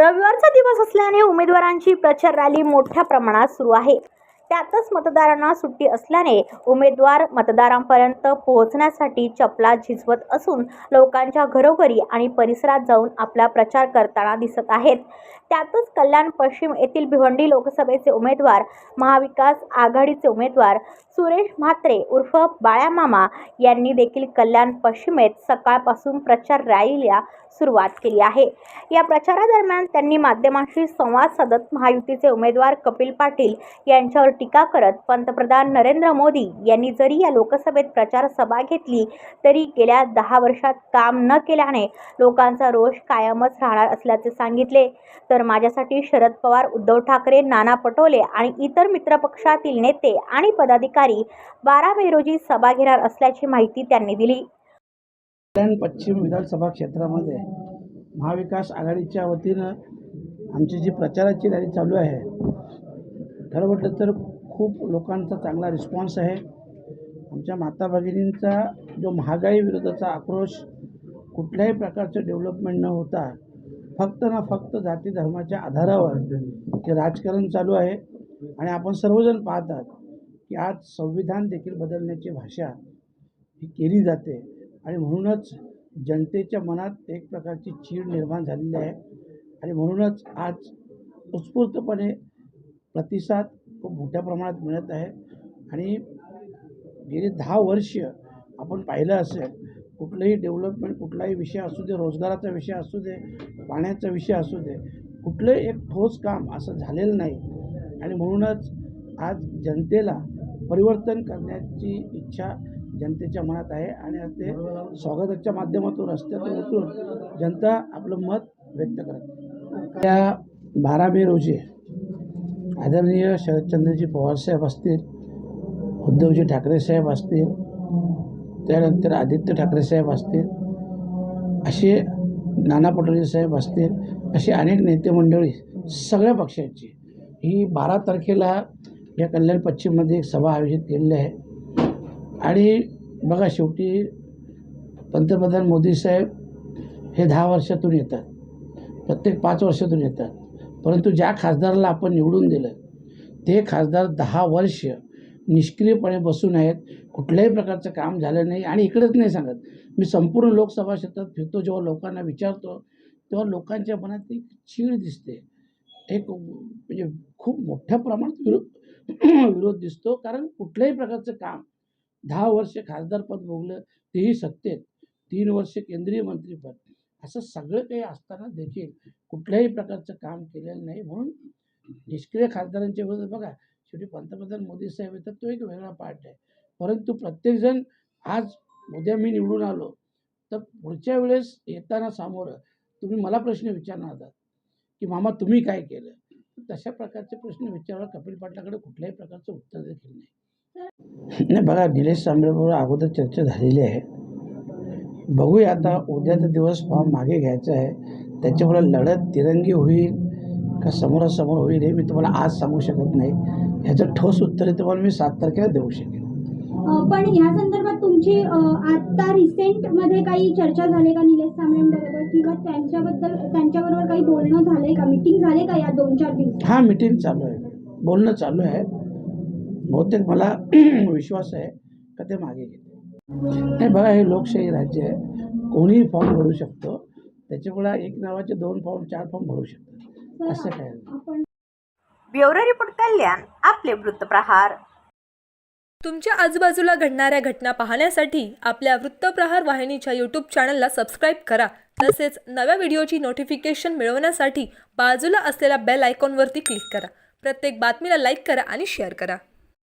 रविवारचा दिवस असल्याने उमेदवारांची प्रचार रॅली मोठ्या प्रमाणात सुरू आहे. त्यातच मतदारांना सुट्टी असल्याने उमेदवार मतदारांपर्यंत पोहोचण्यासाठी चपला झिजवत असून लोकांच्या घरोघरी आणि परिसरात जाऊन आपला प्रचार करताना दिसत आहेत. त्यातच कल्याण पश्चिम येथील भिवंडी लोकसभेचे उमेदवार महाविकास आघाडीचे उमेदवार सुरेश म्हात्रे उर्फ बाळ्यामामा यांनी देखील कल्याण पश्चिमेत सकाळपासून प्रचार रॅलीला सुरुवात केली आहे. या प्रचारादरम्यान त्यांनी माध्यमांशी संवाद साधत महायुतीचे उमेदवार कपिल पाटील यांच्यावर टीका करत पंतप्रधान नरेंद्र मोदी यांनी जरी या लोकसभेत प्रचार सभा घेतली तरी गेल्या दहा वर्षात काम न केल्याने लोकांचा रोष कायमच राहणार असल्याचे सांगितले. तर माझ्यासाठी शरद पवार उद्धव ठाकरे नाना पटोले आणि इतर मित्रपक्षातील नेते आणि पदाधिकारी बारा मे रोजी सभा घेणार असल्याची माहिती त्यांनी दिली. पश्चिम विधानसभा क्षेत्रामध्ये महाविकास आघाडीच्या वतीनं आमची जी प्रचाराची रॅली चालू आहे खरं म्हटलं तर खूप लोकांचा चांगला रिस्पॉन्स आहे. आमच्या माता भगिनींचा जो महागाई विरोधाचा आक्रोश कुठल्याही प्रकारचं डेव्हलपमेंट न होता फक्त ना फक्त जाती धर्माच्या आधारावर ते राजकारण चालू आहे. आणि आपण सर्वजण पाहतात की आज संविधान देखील बदलण्याची भाषा ही केली जाते. आणि म्हणूनच जनतेच्या मनात एक प्रकारची चीड निर्माण झालेली आहे. आणि म्हणूनच आज उत्स्फूर्तपणे प्रतिसाद खूप मोठ्या प्रमाणात मिळत आहे. आणि गेली दहा वर्ष आपण पाहिलं असेल कुठलंही डेव्हलपमेंट कुठलाही विषय असू दे रोजगाराचा विषय असू दे पाण्याचा विषय असू दे कुठलंही एक ठोस काम असं झालेलं नाही. आणि म्हणूनच आज जनतेला परिवर्तन करण्याची इच्छा जनतेच्या मनात आहे. आणि आज ते स्वागताच्या माध्यमातून रस्त्यातून उतरून जनता आपलं मत व्यक्त करत त्या बारा मे रोजी आदरणीय शरदचंद्रजी पवारसाहेब असतील उद्धवजी ठाकरे साहेब असतील त्यानंतर आदित्य ठाकरे साहेब असतील असे नाना पटोले साहेब असतील असे अनेक नेते मंडळी सगळ्या पक्षांची. ही बारा तारखेला या कल्याण पश्चिममध्ये एक सभा आयोजित केलेली आहे. आणि बघा शेवटी पंतप्रधान मोदी साहेब हे दहा वर्षातून येतात. प्रत्येक पाच वर्षातून येतात. परंतु ज्या खासदाराला आपण निवडून दिलं ते खासदार दहा वर्ष निष्क्रियपणे बसून आहेत कुठल्याही प्रकारचं काम झालं नाही आणि इकडेच नाही सांगत. मी संपूर्ण लोकसभा क्षेत्रात फिरतो जेव्हा लोकांना विचारतो तेव्हा लोकांच्या मनात एक चीड दिसते. एक म्हणजे खूप मोठ्या प्रमाणात विरोध विरोध दिसतो कारण कुठल्याही प्रकारचं काम दहा वर्ष खासदारपद भोगलं तेही सत्तेत तीन वर्ष केंद्रीय मंत्रीपद असं सगळं काही असताना देखील कुठल्याही प्रकारचं काम केलेलं नाही. म्हणून निष्क्रिय खासदारांच्या विरोधात बघा शेवटी पंतप्रधान मोदी साहेब येतात तो एक वेगळा पार्ट आहे. परंतु प्रत्येकजण आज उद्या मी निवडून आलो तर पुढच्या वेळेस येताना सामोरं तुम्ही मला प्रश्न विचारणार आहात की मामा तुम्ही काय केलं? तशा प्रकारचे प्रश्न विचारला कपिल पाटलाकडे कुठल्याही प्रकारचं उत्तर देखील नाही. नाही बघा निलेश सांबळेबरोबर अगोदर चर्चा झालेली आहे. बघूया आता उद्याचा दिवस फॉर्म मागे घ्यायचा आहे. त्याच्यामुळे लढत तिरंगी होईल का समोरासमोर होईल हे मी तुम्हाला आज सांगू शकत नाही. ह्याचं ठोस उत्तर तुम्हाला मी सात तारखेला देऊ शकेन. पण या संदर्भात तुमची आता रिसेंटमध्ये काही चर्चा झाली का निलेश सांबळेंबरोबर किंवा त्यांच्याबद्दल त्यांच्याबरोबर काही बोलणं झालंय का? मीटिंग झाले का या दोन चार दिवसात? हां मिटिंग चालू आहे. बोलणं चालू आहे. बहुतेक मला विश्वास आहे का ते मागे घेते नाही बघा हे लोकशाही राज्य आहे. कोणीही फॉर्म भरू शकतो. त्याच्यामुळे एक नावाचे दोन फॉर्म चार फॉर्म भरू शकतो. असं काय नाही. ब्युरो रिपोर्ट कल्याण आपले वृत्तप्रहार तुमच्या आजूबाजूला घडणाऱ्या घटना पाहण्यासाठी आपल्या वृत्तप्रहार वाहिनीच्या यूट्यूब चॅनलला सबस्क्राईब करा. तसेच नव्या व्हिडिओची नोटिफिकेशन मिळवण्यासाठी बाजूला असलेल्या बेल आयकॉनवरती क्लिक करा. प्रत्येक बातमीला लाईक करा आणि शेअर करा.